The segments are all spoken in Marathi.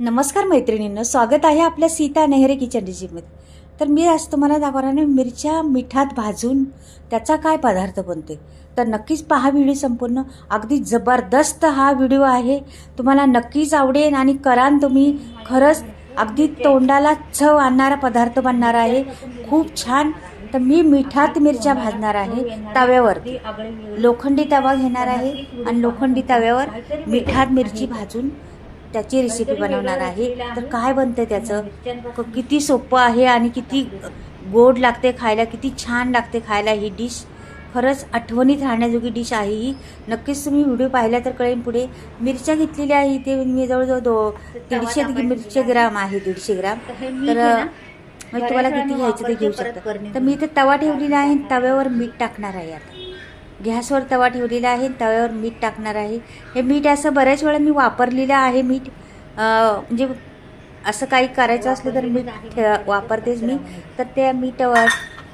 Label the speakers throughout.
Speaker 1: नमस्कार मैत्रिणींनो स्वागत आहे आपल्या सीता नेहरे किचन रेसिपीमध्ये तर मी आज तुम्हाला दाखवणार मिरच्या मिठात भाजून त्याचा काय पदार्थ बनते तर नक्कीच पहा व्हिडिओ संपूर्ण. अगदी जबरदस्त हा व्हिडिओ आहे. तुम्हाला नक्कीच आवडेल आणि करान तुम्ही. खरंच अगदी तोंडाला चव आणणारा पदार्थ बनणार आहे. खूप छान. तर मी मिठात मिरच्या भाजणार आहे तव्यावर. लोखंडी तवा घेणार आहे आणि लोखंडी तव्यावर मिठात मिरची भाजून त्याची रेसिपी बनवणार आहे. तर काय बनतं त्याचं? क- किती सोपं आहे आणि किती गोड लागते खायला किती छान लागते खायला ही डिश खरंच आठवणीत राहण्याजोगी डिश आहे ही. नक्कीच तुम्ही व्हिडिओ पाहिला तर कळेल पुढे. मिरच्या घेतलेल्या आहे इथे. मी जवळजवळ दो दीडशे मिरचे ग्राम आहे दीडशे ग्राम. तर म्हणजे तुम्हाला किती घ्यायचं ते घेऊ शकता. तर मी इथे तवा ठेवलेला आहे तव्यावर मीठ टाकणार आहे आता. गॅसवर तवा ठेवलेला आहे तव्यावर मीठ टाकणार आहे. हे मीठ असं बऱ्याच वेळा मी वापरलेलं आहे मीठ. म्हणजे असं काही करायचं असलं तर मीठ ठे- वापरतेच मी. तर ते मीठ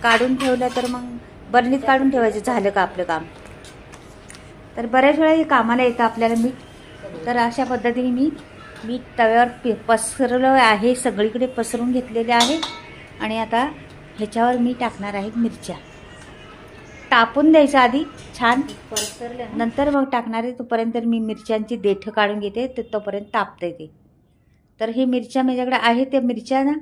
Speaker 1: काढून ठेवलं तर मग बरणीत काढून ठेवायचं झालं का आपलं काम. तर बऱ्याच वेळा हे कामाला येतं आपल्याला मीठ. तर अशा पद्धतीने मी मीठ तव्यावर पि पसरलं आहे सगळीकडे पसरून घेतलेले आहे. आणि आता ह्याच्यावर मी टाकणार आहे मिरच्या. तापून द्यायचं आधी. छान. नंतर मग टाकणार आहे तोपर्यंत मी मिरच्यांची देठं काढून घेते. तर तोपर्यंत तापते ते. तर ही मिरच्या माझ्याकडे आहेत. त्या मिरच्या ना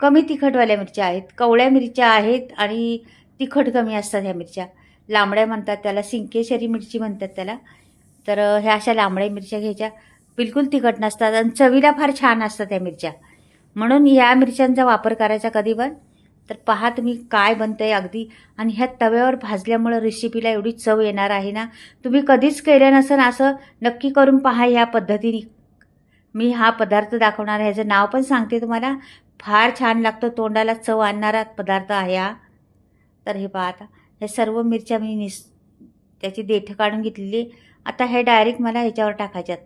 Speaker 1: कमी तिखटवाल्या मिरच्या आहेत. कवळ्या मिरच्या आहेत आणि तिखट कमी असतात ह्या मिरच्या. लांबड्या म्हणतात त्याला सिंकेश्वरी मिरची म्हणतात त्याला. तर ह्या अशा लांबड्या मिरच्या घ्यायच्या. बिलकुल तिखट नसतात आणि चवीला फार छान असतात त्या मिरच्या. म्हणून या मिरच्यांचा वापर करायचा कधी पण. तर पहा तुम्ही काय बनतंय अगदी. आणि ह्या तव्यावर भाजल्यामुळं रेसिपीला एवढी चव येणार आहे ना. तुम्ही कधीच केलं नसेल असं नक्की करून पहा ह्या पद्धतीने. मी हा पदार्थ दाखवणार आहे. ह्याचं नाव पण सांगते तुम्हाला. फार छान लागतं. तोंडाला चव आणणारा पदार्थ आहे हा. तर हे पहा आता. हे सर्व मिरच्या मी निस त्याची देठं काढून घेतलेली आता हे डायरेक्ट मला ह्याच्यावर टाकायच्यात.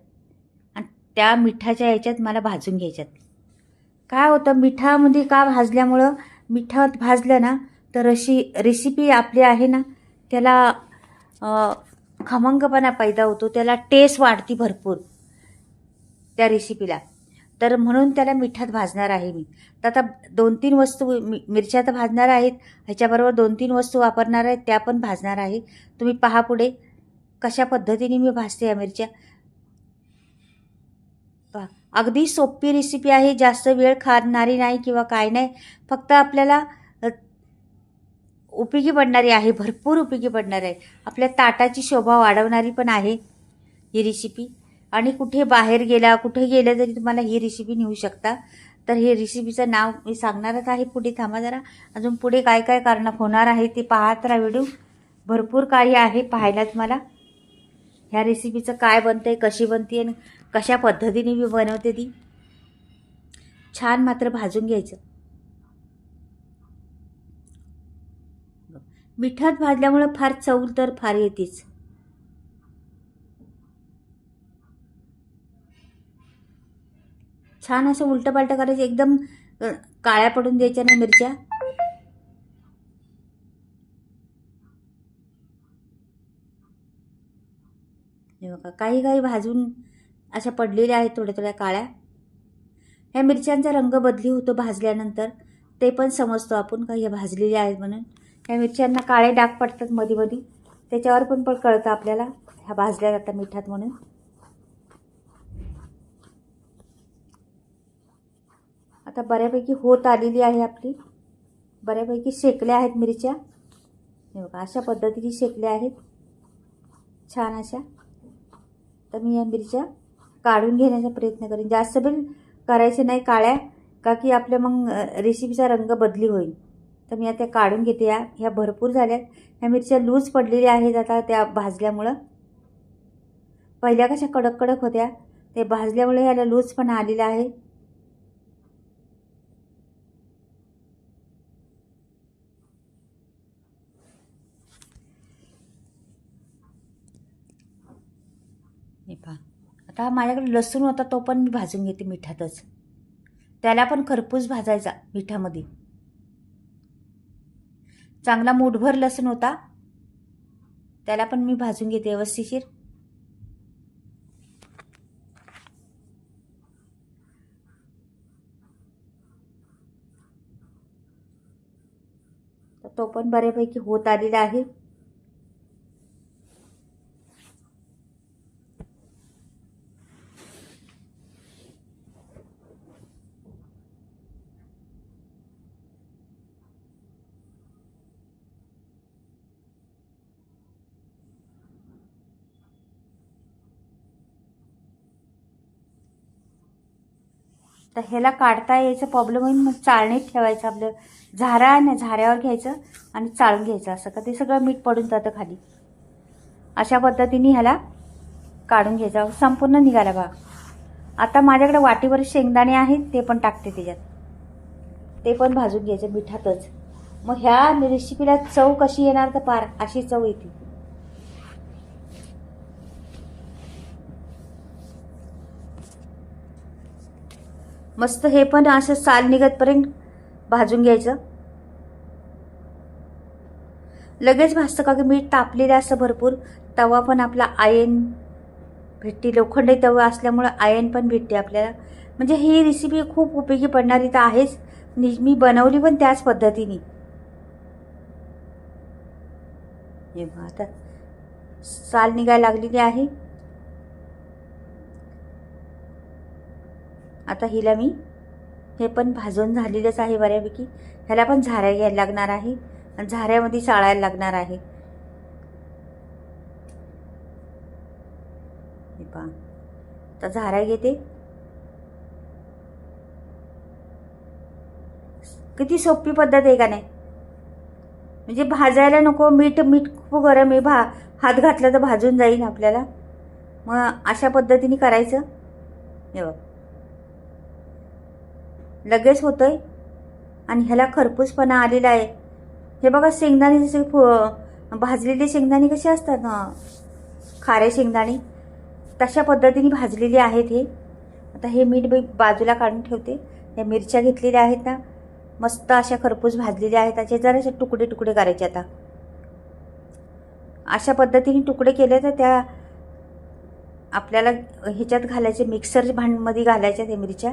Speaker 1: आणि त्या मिठाच्या ह्याच्यात मला भाजून घ्यायच्यात. काय होतं? मिठामध्ये का भाजल्यामुळं मिठात भाजलं ना तर अशी रेसिपी आपली आहे ना त्याला खमंगपणा पैदा होतो त्याला टेस्ट वाढती भरपूर त्या रेसिपीला तर म्हणून त्याला मिठात भाजणार आहे मी. तर आता दोन तीन वस्तू मि मिरच्या तर भाजणार आहेत ह्याच्याबरोबर दोन तीन वस्तू वापरणार आहेत त्या पण भाजणार आहे. तुम्ही पहा पुढे कशा पद्धतीने मी भाजते या मिरच्या? अगदी सोपी रेसिपी आहे. जास्त वेळ खाणारी नाही किंवा काय नाही. फक्त आपल्याला उपयोगी पडणारी आहे. भरपूर उपयोगी पडणार आहे. आपल्या ताटाची शोभा वाढवणारी पण आहे ही रेसिपी आणि कुठे बाहेर गेला कुठे गेलं तरी तुम्हाला ही रेसिपी नेऊ शकता. तर हे रेसिपीचं नाव मी सांगणारच आहे. पुढे थांबा जरा. अजून पुढे काय काय कारणं होणार आहे ते पाहत राहा व्हिडिओ भरपूर काही आहे पाहायला तुम्हाला. ह्या रेसिपीचं काय बनतं आहे कशी बनते आणि कशा पद्धतीने मी बनवते ती? छान मात्र भाजून घ्यायचं. मिठात भाजल्यामुळं फार चव तर फार येतेच. छान असं उलटं पालटं करायचं एकदम काळ्या पडून द्यायच्या नाही मिरच्या. काही काही भाजून अशा पडलेल्या आहेत थोड्या थोड्या काळ्या. ह्या मिरच्यांचा रंग बदली होतो भाजल्यानंतर. ते पण समजतो आपण का ह्या भाजलेल्या आहेत म्हणून. ह्या मिरच्यांना काळे डाग पडतात मध्ये मध्ये त्याच्यावर पण पण कळतं आपल्याला. ह्या भाजल्या जातात मिठात म्हणून. आता बऱ्यापैकी होत आलेली आहे आपली. बऱ्यापैकी शेकल्या आहेत मिरच्या. हे बघा अशा पद्धतीने शेकल्या आहेत. छान अशा. तर मी या मिरच्या काढून घेण्याचा प्रयत्न करेन. जास्त पण करायचे नाही काळ्या का की आपल्या मग रेसिपीचा रंग बदली होईल. तर मी आता काढून घेते या. ह्या भरपूर झाल्यात. ह्या मिरच्या लूज पडलेल्या आहेत आता त्या भाजल्यामुळं. पहिल्या कशा कडक कडक होत्या ते भाजल्यामुळे ह्याला लूज पण आलेला आहे. हे पहा. आता माझ्याकडे लसूण होता तो पण मी भाजून घेते मिठातच. त्याला पण खरपूस भाजायचा मिठामध्ये. चांगला मूठभर लसूण होता. त्याला पण मी भाजून घेते व्यवस्थिशीर. तो पण बऱ्यापैकी होत आलेला आहे. तर ह्याला काढता यायचं प्रॉब्लेम होईल मग चाळणीत ठेवायचं आपलं झारा आहे ना झाऱ्यावर घ्यायचं आणि चाळून घ्यायचं असं. का ते सगळं मीठ पडून जातं खाली. अशा पद्धतीने ह्याला काढून घ्यायचं. संपूर्ण निघाला बा आता माझ्याकडे वाटीवर शेंगदाणे आहेत ते पण टाकते त्याच्यात. ते पण भाजून घ्यायचं मिठातच. मग ह्या रेसिपीला चव कशी येणार तर पार अशी चव येते. मस्त हे पण असं साल निघतपर्यंत भाजून घ्यायचं. लगेच भाजतं का की मीठ तापलेलं असतं भरपूर. तवा पण आपला आयन भेटते. लोखंडी तवा असल्यामुळं आयन पण भेटते आपल्याला. म्हणजे ही रेसिपी खूप उपयोगी पडणारी तर आहेच. मी बनवली पण त्याच पद्धतीने. आता. साल निघायला लागलेली आहे. आता हिला मी हे पण भाजून झालेलंच आहे बऱ्यापैकी. ह्याला पण झाऱ्या घ्यायला लागणार आहे आणि झाऱ्यामध्ये चाळायला लागणार आहे. हे पहा. आता झाऱ्या घेते. किती सोपी पद्धत आहे का नाही? म्हणजे भाजायला नको मीठ मीठ खूप गरम आहे. भा हात घातला तर भाजून जाईल आपल्याला. मग अशा पद्धतीने करायचं. हे बघ. लगेच होतंय. आणि ह्याला खरपूसपणा आलेला आहे. हे बघा शेंगदाणे जसे फु- भाजलेले शेंगदाणे कसे असतात ना? खारे शेंगदाणे. तशा पद्धतीने भाजलेले आहेत हे. आता हे मीठ बी बाजूला काढून ठेवते. या मिरच्या घेतलेल्या आहेत ना? मस्त अशा खरपूस भाजलेल्या आहेत. त्याचे जरासे तुकडे तुकडे करायचे आता. अशा पद्धतीने तुकडे केले तर त्या आपल्याला ह्याच्यात घालायचे मिक्सर भांडमध्ये घालायच्या त्या मिरच्या.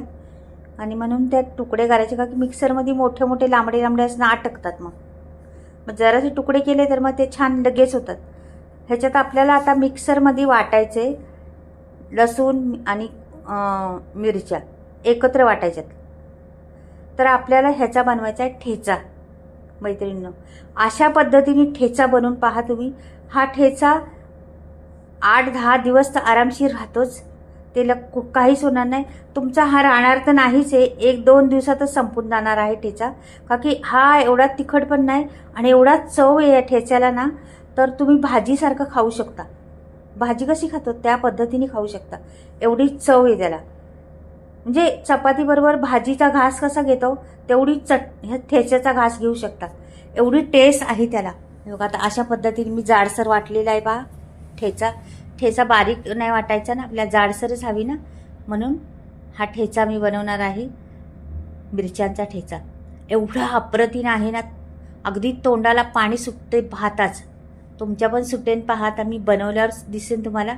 Speaker 1: आणि म्हणून त्यात तुकडे करायचे का की मिक्सरमध्ये मोठे मोठे लांबडे लांबडे असं अटकतात मग. मग जरासे तुकडे केले तर मग ते छान लगेच होतात. ह्याच्यात आपल्याला आता मिक्सरमध्ये वाटायचे लसूण आणि मिरच्या एकत्र वाटायच्यात. तर आपल्याला ह्याचा बनवायचा आहे ठेचा मैत्रिणीनं. अशा पद्धतीने ठेचा बनवून पहा तुम्ही. हा ठेचा आठ दहा दिवस तर आरामशीर राहतोच. त्याला कु- काहीच होणार नाही. तुमचा हा राहणार तर नाहीच आहे. एक दोन दिवसातच संपून जाणार आहे ठेचा का की हा एवढा तिखट पण नाही आणि एवढा चव आहे या ठेच्याला ना तर तुम्ही भाजीसारखं खाऊ शकता. भाजी कशी खातो? त्या पद्धतीने खाऊ शकता. एवढी चव आहे त्याला. म्हणजे चपातीबरोबर भाजीचा घास कसा घेतो तेवढी चट ह्या ठेच्याचा घास घेऊ शकता. एवढी टेस्ट आहे त्याला. बघा आता अशा पद्धतीने मी जाडसर वाटलेला आहे बा ठेचा. ठेचा बारीक नाही वाटायचा ना आपल्या जाडसरच हवी ना. म्हणून हा ठेचा मी बनवणार आहे मिरच्यांचा ठेचा. एवढा अप्रतिम आहे ना अगदी तोंडाला पाणी सुटते पाहताच. तुमच्या पण सुटेन पाहता मी बनवल्यावर दिसेन तुम्हाला.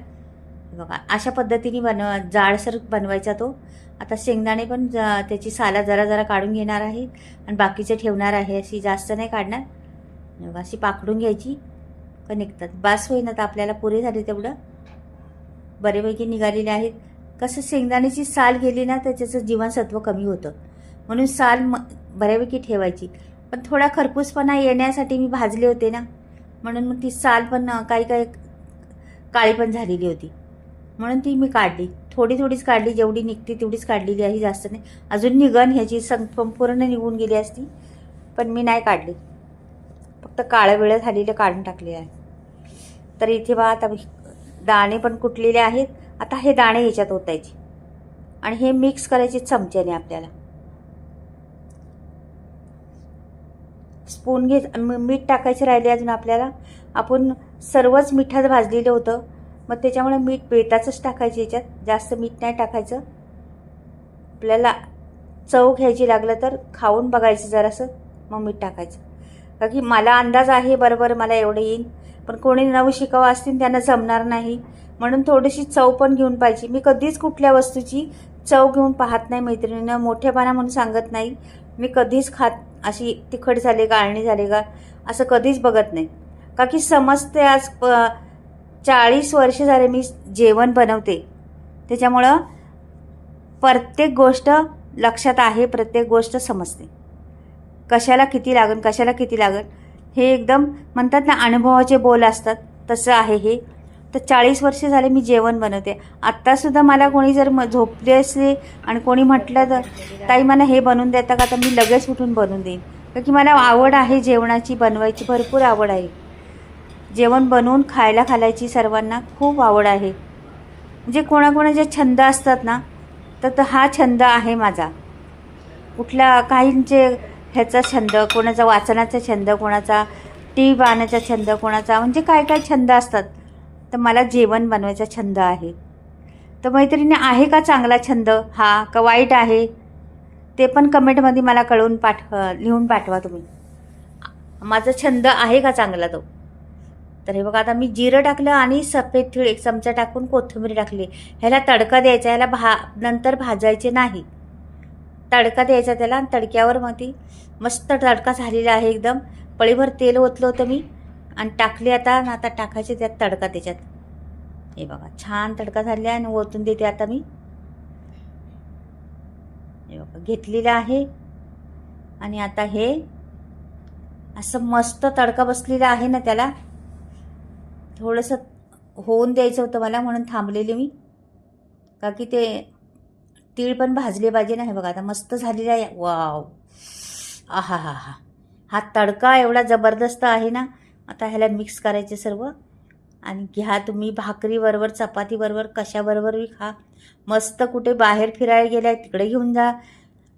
Speaker 1: बघा अशा पद्धतीने बनव जाडसर बनवायचा तो. आता शेंगदाणे पण ज- त्याची साला जरा जरा काढून घेणार आहे आणि बाकीचे ठेवणार आहे अशी जास्त नाही काढणार. बघा अशी पाकडून घ्यायची. का निघतात. बास होईना तर आपल्याला पुरे झाले तेवढं. बरेपैकी निघालेले आहेत. कसं शेंगदाण्याची साल गेली ना तर त्याचं जीवनसत्व कमी होतं. म्हणून साल म बऱ्यापैकी ठेवायची. पण थोडा खरपूसपणा येण्यासाठी मी भाजले होते ना. म्हणून मग ती साल पण काही काही काळी पण झालेली होती. म्हणून ती मी काढली. थोडी थोडीच काढली. जेवढी निघते तेवढीच काढलेली आहे. जास्त नाही. अजून निघन ह्याची सं संपूर्ण निघून गेली असती. पण मी नाही काढली. फक्त काळं वेळ झालेलं काढून टाकले आहे. तर इथे बा आता दाणे पण कुटलेले आहेत. आता हे दाणे ह्याच्यात ओतायचे. आणि हे मिक्स करायचे चमच्याने आपल्याला. स्पून घे मीठ टाकायचे राहिले अजून आपल्याला. आपण सर्वच मिठात भाजलेलं होतं. मग त्याच्यामुळे मीठ बेताचंच टाकायचं याच्यात जास्त मीठ नाही टाकायचं. आपल्याला चव घ्यायची लागलं तर खाऊन बघायचं जरासं. मग मीठ टाकायचं. का की मला अंदाज आहे बरोबर मला एवढं येईन. पण कोणी नवं शिकावं असतील त्यांना जमणार नाही. म्हणून थोडीशी चव पण घेऊन पाहिजे. मी कधीच कुठल्या वस्तूची चव घेऊन पाहत नाही मैत्रिणीनं मोठेपणा म्हणून सांगत नाही. मी कधीच खात अशी तिखट झाले का आळणी झाले का असं कधीच बघत नाही. का की समजते आज प चाळीस वर्ष झाले मी जेवण बनवते. त्याच्यामुळं प्रत्येक गोष्ट लक्षात आहे प्रत्येक गोष्ट समजते. कशाला किती लागन कशाला किती लागन? हे एकदम म्हणतात ना अनुभवाचे बोल असतात. तसं आहे हे. तर चाळीस वर्ष झाले मी जेवण बनवते. आत्तासुद्धा मला कोणी जर म झोपले असले आणि कोणी म्हटलं तर ताई मला हे बनवून देता का? तर मी लगेच उठून बनवून देईन. कारण की मला आवड आहे जेवणाची बनवायची भरपूर आवड आहे. जेवण बनवून खायला घालायची सर्वांना खूप आवड आहे. म्हणजे कोणाकोणाचे छंद असतात ना तर हा छंद आहे माझा. कुठल्या काहींचे ह्याचा छंद कोणाचा वाचनाचा छंद कोणाचा टी व्ही पाहण्याचा छंद कोणाचा म्हणजे काय काय छंद असतात. तर मला जेवण बनवायचा छंद आहे. तर मैत्रिणी आहे का चांगला छंद? हा का वाईट आहे? ते पण कमेंटमध्ये मला कळवून पाठव लिहून पाठवा तुम्ही. माझा छंद आहे का चांगला तो? तर हे बघा आता मी जिरं टाकलं आणि सफेद तीळ एक चमचा टाकून कोथिंबीर टाकली. ह्याला तडका द्यायचा ह्याला भा नंतर भाजायचे नाही. तडका द्यायचा त्याला आणि तडक्यावर मग ती मस्त तडका झालेला आहे एकदम. पळीभर तेल ओतलं होतं मी आणि टाकली आता आणि आता टाकायचे त्यात तडका त्याच्यात. हे बघा छान तडका झालेला आहे आणि ओतून देते आता मी. हे बघा घेतलेलं आहे. आणि आता हे असं मस्त तडका बसलेला आहे ना त्याला. थोडंसं होऊन द्यायचं होतं मला म्हणून थांबलेले मी. का की ते तीळ पण भाजले पाहिजे ना हे बघा आता मस्त झालेलं आहे. वाव. आहा हा हा हा तडका एवढा जबरदस्त आहे ना? आता ह्याला मिक्स करायचे सर्व. आणि घ्या तुम्ही भाकरीबरोबर चपातीबरोबर कशाबरोबरही खा. मस्त कुठे बाहेर फिरायला गेलाय तिकडे घेऊन जा.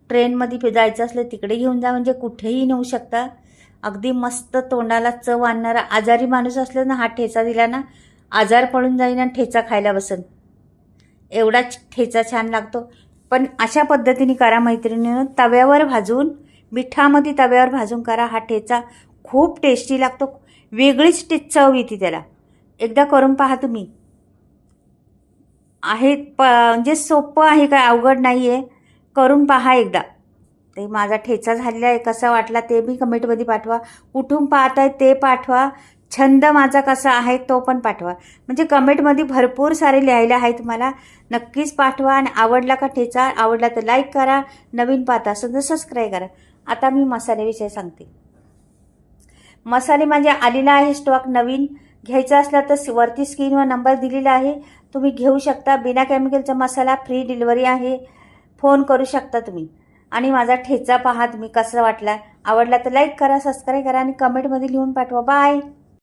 Speaker 1: ट्रेनमध्ये फि- जायचं असलं तिकडे घेऊन जा म्हणजे कुठेही नेऊ शकता. अगदी मस्त तोंडाला चव आणणारा आजारी माणूस असलं ना हा ठेचा दिला ना आजार पडून जाईन आणि ठेचा खायला बसन. एवढाच ठेचा छान लागतो. पण अशा पद्धतीने करा मैत्रिणीनं तव्यावर भाजून मिठामध्ये तव्यावर भाजून करा. हा ठेचा खूप टेस्टी लागतो. वेगळीच टे चव येते त्याला. एकदा करून पहा तुम्ही. आहे प म्हणजे सोपं आहे काय अवघड नाही आहे करून पहा एकदा. ते माझा ठेचा झालेला आहे. कसा वाटला ते बी कमेंटमध्ये पाठवा. कुठून पाहताय ते पाठवा. छंद माझा कसा आहे तो पण पाठवा. म्हणजे कमेंटमध्ये भरपूर सारे लिहायला आहेत मला. नक्कीच पाठवा आणि आवडला का ठेचा आवडला तर लाईक करा. नवीन पाहता असेल तर सबस्क्राईब करा. आता मी मसाल्याविषयी सांगते. मसाले माझे आलेला आहे स्टॉक नवीन. घ्यायचा असला तर वरती स्क्रीनवर नंबर दिलेला आहे. तुम्ही घेऊ शकता. बिना केमिकलचा मसाला फ्री डिलिव्हरी आहे. फोन करू शकता तुम्ही. आणि माझा ठेचा पहा तुम्ही कसा वाटला. आवडला तर लाईक करा सबस्क्राईब करा आणि कमेंटमध्ये लिहून पाठवा. बाय